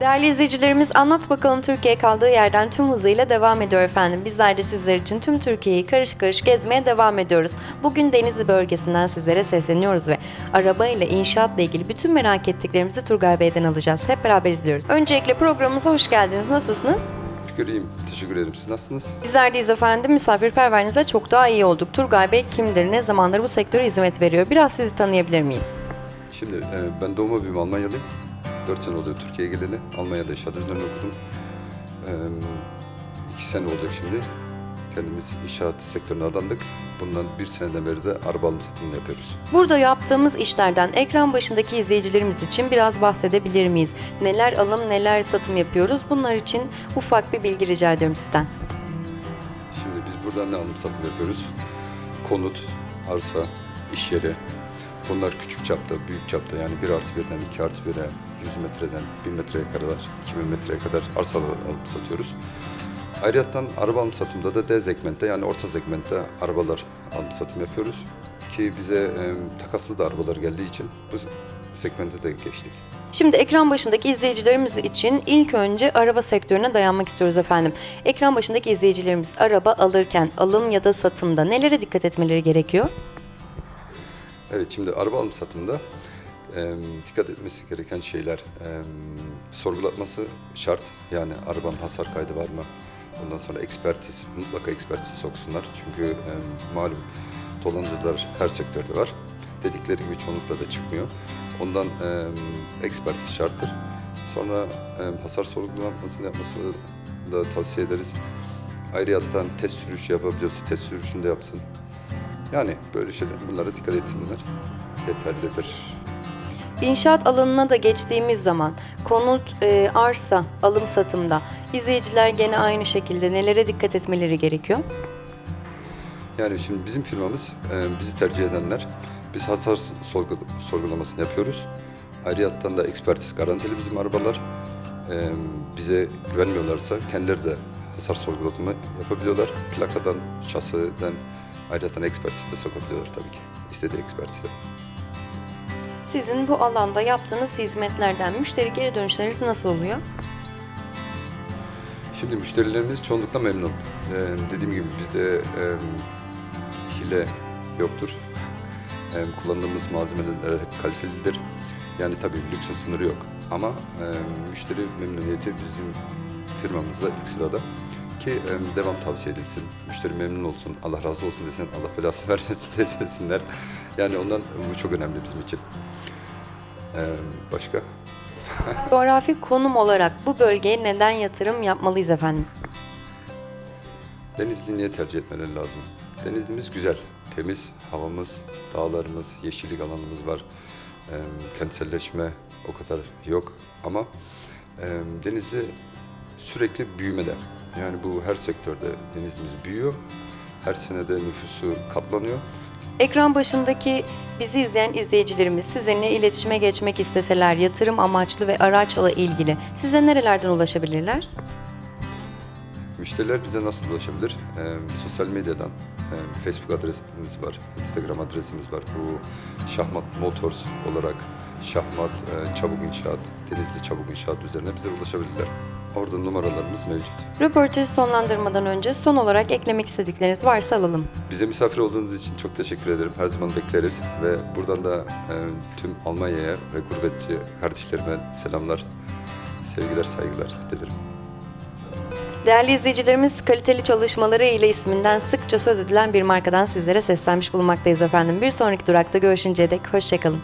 Değerli izleyicilerimiz Anlat Bakalım Türkiye kaldığı yerden tüm hızıyla devam ediyor efendim. Bizler de sizler için tüm Türkiye'yi karış karış gezmeye devam ediyoruz. Bugün Denizli bölgesinden sizlere sesleniyoruz ve araba ile inşaatla ilgili bütün merak ettiklerimizi Turgay Bey'den alacağız. Hep beraber izliyoruz. Öncelikle programımıza hoş geldiniz. Nasılsınız? Teşekkür ederim. Teşekkür ederim. Siz nasılsınız? Bizlerdeyiz efendim. Misafirperverliğinize çok daha iyi olduk. Turgay Bey kimdir? Ne zamandır bu sektöre hizmet veriyor? Biraz sizi tanıyabilir miyiz? Şimdi e, ben doğma büyüme Almanyalıyım. 4 sene oluyor Türkiye'ye geleli. Almanya'da inşaat üzerine okudum. 2 sene olacak şimdi. Kendimiz inşaat sektörüne adandık. Bundan bir seneden beri de araba alım satımını yapıyoruz. Burada yaptığımız işlerden ekran başındaki izleyicilerimiz için biraz bahsedebilir miyiz? Neler alım, neler satım yapıyoruz? Bunlar için ufak bir bilgi rica ediyorum sizden. Şimdi biz burada ne alım satım yapıyoruz? Konut, arsa, iş yeri. Bunlar küçük çapta, büyük çapta yani 1 artı 1'den 2 artı 1'e 100 metreden 1000 metreye kadar, 2000 metreye kadar arsalar alıp satıyoruz. Ayrıyeten araba alım satımda da D segmentte yani orta segmentte arabalar alım satım yapıyoruz. Ki bize e, takaslı da arabalar geldiği için bu segmente de geçtik. Şimdi ekran başındaki izleyicilerimiz için ilk önce araba sektörüne dayanmak istiyoruz efendim. Ekran başındaki izleyicilerimiz araba alırken alım ya da satımda nelere dikkat etmeleri gerekiyor? Evet şimdi araba alım satımında e, dikkat etmesi gereken şeyler e, sorgulatması şart. Yani arabanın hasar kaydı var mı? Ondan sonra ekspertiz, mutlaka ekspertiz soksunlar. Çünkü e, malum dolancılar her sektörde var. Dedikleri gibi çoğunlukla da çıkmıyor. Ondan e, ekspertiz şarttır. Sonra e, hasar sorgulamasını yapması da tavsiye ederiz. Ayrıyeten test sürüşü yapabiliyorsa test sürüşünü de yapsın. Yani böyle şeyler bunlara dikkat etsinler. Yeterlidir. İnşaat alanına da geçtiğimiz zaman konut, e, arsa, alım satımda izleyiciler gene aynı şekilde nelere dikkat etmeleri gerekiyor? Yani şimdi bizim firmamız e, bizi tercih edenler biz hasar sorgu, sorgulamasını yapıyoruz. Ayrıyeten de ekspertiz garantili bizim arabalar. E, bize güvenmiyorlarsa kendileri de hasar sorgulama yapabiliyorlar. Plakadan, şasiden ayrıyeten ekspertiz de sokabiliyorlar tabii ki. İstediği ekspertize. Sizin bu alanda yaptığınız hizmetlerden müşteri geri dönüşleriniz nasıl oluyor? Şimdi müşterilerimiz çoğunlukla memnun. Ee, dediğim gibi bizde e, hile yoktur. E, kullandığımız malzemeler hep kalitelidir. Yani tabii lüksün sınırı yok. Ama e, müşteri memnuniyeti bizim firmamızda ilk sırada. Ki e, devam tavsiye edilsin. Müşteri memnun olsun, Allah razı olsun desin, Allah belasını vermesin desinler. Yani ondan bu çok önemli bizim için. E, başka? Coğrafi konum olarak bu bölgeye neden yatırım yapmalıyız efendim? Denizli niye tercih etmeleri lazım? Denizli'miz güzel, temiz, havamız, dağlarımız, yeşillik alanımız var. Ee, kentselleşme o kadar yok ama e, Denizli sürekli büyümede. Yani bu her sektörde Denizli'miz büyüyor. Her senede nüfusu katlanıyor. Ekran başındaki bizi izleyen izleyicilerimiz sizinle iletişime geçmek isteseler yatırım amaçlı ve araçla ilgili size nerelerden ulaşabilirler? Müşteriler bize nasıl ulaşabilir? Ee, sosyal medyadan, e, Facebook adresimiz var, Instagram adresimiz var. Bu Şahmat Motors olarak Şahmat e, Çabuk İnşaat, Denizli Çabuk İnşaat üzerine bize ulaşabilirler. Orada numaralarımız mevcut. Röportajı sonlandırmadan önce son olarak eklemek istedikleriniz varsa alalım. Bize misafir olduğunuz için çok teşekkür ederim. Her zaman bekleriz ve buradan da e, tüm Almanya'ya ve gurbetçi kardeşlerime selamlar, sevgiler, saygılar dilerim. Değerli izleyicilerimiz kaliteli çalışmaları ile isminden sıkça söz edilen bir markadan sizlere seslenmiş bulunmaktayız efendim. Bir sonraki durakta görüşünceye dek hoşçakalın.